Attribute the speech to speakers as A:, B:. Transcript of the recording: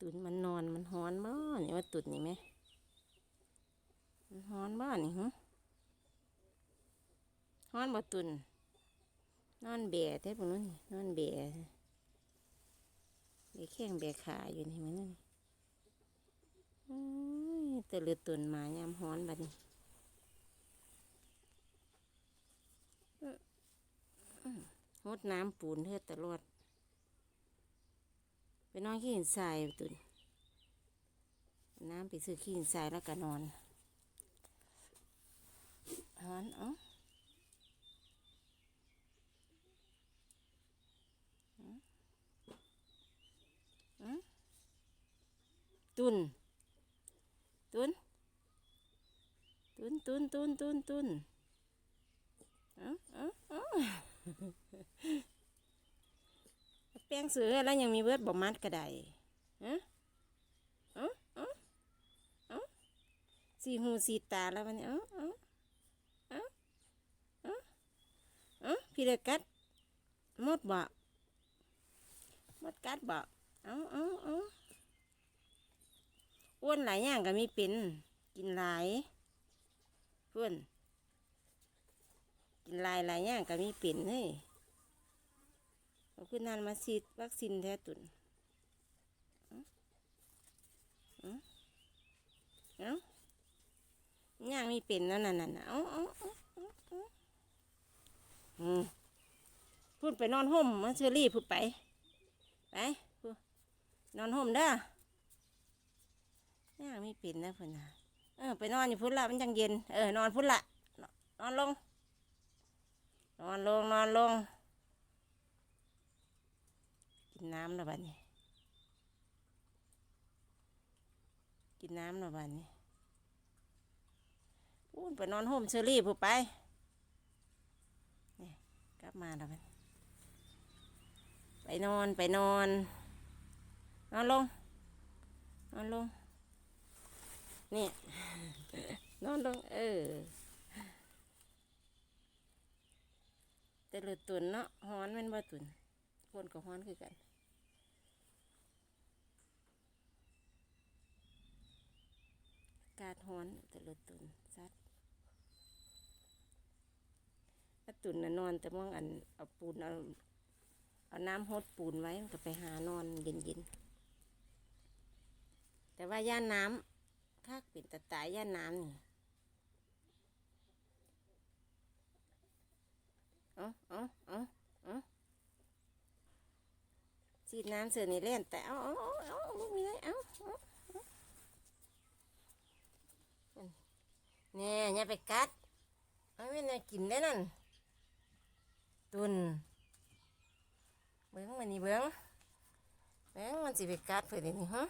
A: ตุนมันนอนมันฮ้อนบ่นี่ว่าตุนนี่ไหมมันฮ้อนบ่นี่หึฮ้อนบ่ตุนนอนแบะแท้พวกนู้นนี่นอนแบะแบะแข้งแบะขาอยู่นี่มันนั่นแต่เลือตุนมายามฮ้อนบัดนี้หดน้ำปูนเทือตลอด ไปนอนขี้หินทรายตุนน้ำไปซื้อขี้หินทรายแล้วก็นอนนอนเอ้าอืมตุนตุนตุนตุนตุนตุนตุนเอ้าเอ้าเอ้า แป้งเสือแล้วยังมีเบิดบ่มัดกระไดฮะเอ้าเอ้าเอ้าสีหูสีตาแล้ววันนี้เอ้าเอ้าเอ้าเอ้าเอ้าพี่เด็กกัดมดบ่มดกัดบ่เอ้าเอ้าเอ้าอ้วนหลายอย่างก็มีเป็น กินหลายเพื่อนกินหลายหลายอย่างก็มีเป็นเฮ้ย เอาขึ้นนานมาฉีดวัคซีนแท้ตุนเอ้าเอ้าเอ้าย่างมีเป็นนั่นน่ะน่ะน่ะเอ้าเอ้าเอ้าอืมพูดไปนอนห่มมาเชอรี่พูดไป ไปพูดนอนห่มเด้อย่างมีเป็นนะพุ่นนะเออไปนอนอยู่พุ่นละมันจังเย็น เออนอนพุ่นละนนอนลง นอนลงนอนลง กินน้ำแล้วบัดนี้ กินน้ำแล้วบัดนี้พูนไปนอนโฮมเชอรี่ผู้ไปนี่กลับมาแล้วบัดนี้ไปนอนไปนอน นอนลง นอนลง นี่ นอนลง เออแต่เลือตุนเนาะฮ้อนแมันบ่ตุนคนกับฮ้อนคือกันากาศฮ้อนแต่ละตุนซัดถ้าตุนน่ะนอนแต่มองอันเอาปูนเอาเอาน้ำฮดปูนไว้มันก็ไปหานอนเย็นๆ แต่ว่าย่าน้ำคักเป็นตะตายย่าน้ำนี่เอาเอาเอาเอาฉีดน้ำเสือนี่เล่นแต่เอาเอาเอาเอาลูกมีได้เอาเอาเอา เนี่ยอย่าไปกัดเอาไม่น่ากินได้นั่น ตุนเบิ้งมันนี่เบิ้งเบิ้งมันสิไปกัดเพื่อนนี่ฮะ